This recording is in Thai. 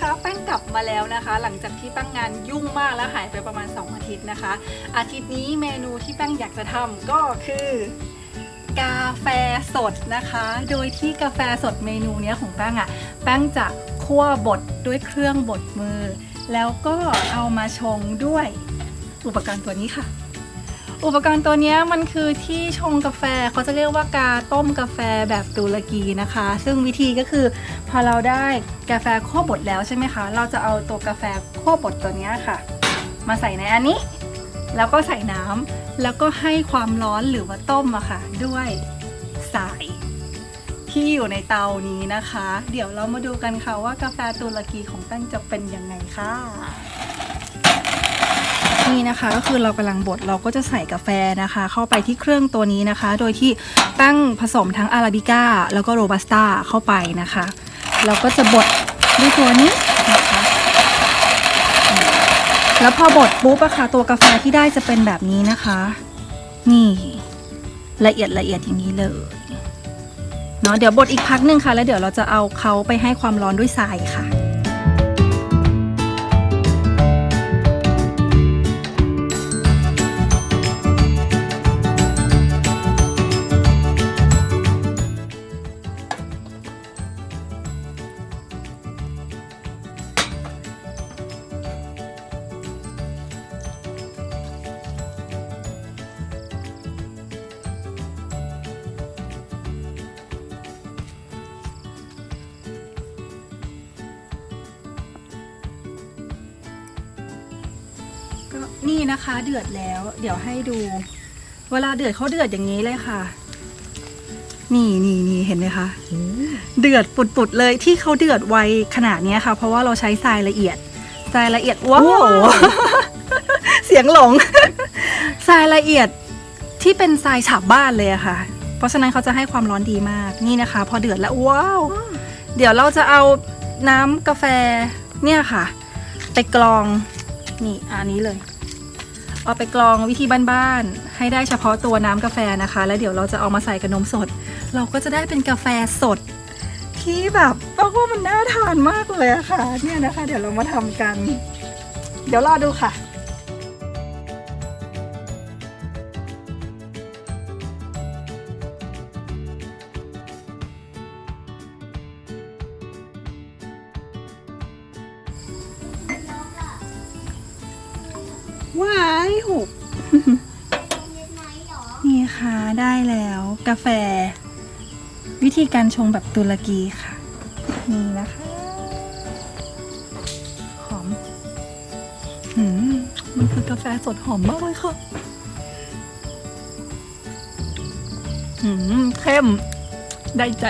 นะคะแป้งกลับมาแล้วนะคะ หลังจากที่แป้งงานยุ่งมากแล้วหายไปประมาณ 2 อาทิตย์นะคะ อาทิตย์นี้เมนูที่แป้งอยากจะทำก็คือกาแฟสดนะคะ โดยที่กาแฟสดเมนูนี้ของแป้งอะ่ะแป้งจะคั่วบดด้วยเครื่องบดมือ แล้วก็เอามาชงด้วยอุปกรณ์ตัวนี้ค่ะ อุปกรณ์ตัวนี้มันคือที่ชงกาแฟเขาจะเรียกว่ากาต้มกาแฟแบบตุรกีนะคะ ซึ่งวิธีก็คือ พอเราได้กาแฟคั่วบดแล้วใช่ไหมคะ เราจะเอาตัวกาแฟคั่วบดตัวนี้ค่ะ มาใส่ในอันนี้ แล้วก็ใส่น้ำแล้วก็ให้ความร้อนหรือว่าต้มอะค่ะ ด้วยสายที่อยู่ในเตานี้นะคะ เดี๋ยวเรามาดูกันค่ะว่ากาแฟตุรกีของแป้งจะเป็นยังไงค่ะ นี่นะคะ ก็คือเรากำลังบดเราก็จะใส่กาแฟนะคะ เข้าไปที่เครื่องตัวนี้นะคะ โดยที่ตั้งผสมทั้งอาราบิก้าแล้วก็โรบัสต้าเข้าไปนะคะเราก็จะบดด้วยตัวนี้นะคะแล้วพอบดปุ๊บอะค่ะตัวกาแฟที่ได้จะเป็นแบบนี้นะคะ นี่ละเอียดละเอียดอย่างนี้เลยเนาะเดี๋ยวบดอีกพักหนึ่งค่ะ แล้วเดี๋ยวเราจะเอาเขาไปให้ความร้อนด้วยทรายค่ะ ก็นี่นะคะเดือดแล้ว เดี๋ยวให้ดู เวลาเดือดเขาเดือดอย่างนี้เลยค่ะ นี่นี่นี่เห็นไหมคะเดือดปุดๆเลยที่เขาเดือดไวขนาดนี้ค่ะ เพราะว่าเราใช้ทรายละเอียดทรายละเอียดว้าวเสียงหลงทรายละเอียดที่เป็นทรายฉาบบ้านเลยอะค่ะ เพราะฉะนั้นเขาจะให้ความร้อนดีมากนี่นะคะ พอเดือดแล้วว้าวเดี๋ยวเราจะเอาน้ำกาแฟเนี่ยค่ะ ไปกรอง นี่อันนี้เลย เอาไปกรองวิธีบ้านๆให้ได้เฉพาะตัวน้ำกาแฟนะคะ แล้วเดี๋ยวเราจะเอามาใส่กับนมสด เราก็จะได้เป็นกาแฟสด ที่แบบเราว่ามันน่าทานมากเลยอะค่ะ เนี่ยนะคะ เดี๋ยวเรามาทำกัน เดี๋ยวรอดูค่ะ ว้ายหก นี่ค่ะ ได้แล้วกาแฟ วิธีการชงแบบตุรกีค่ะ นี่นะคะหอมหืมมันคือกาแฟสดหอมมากเลยค่ะหืมเข้มได้ใจ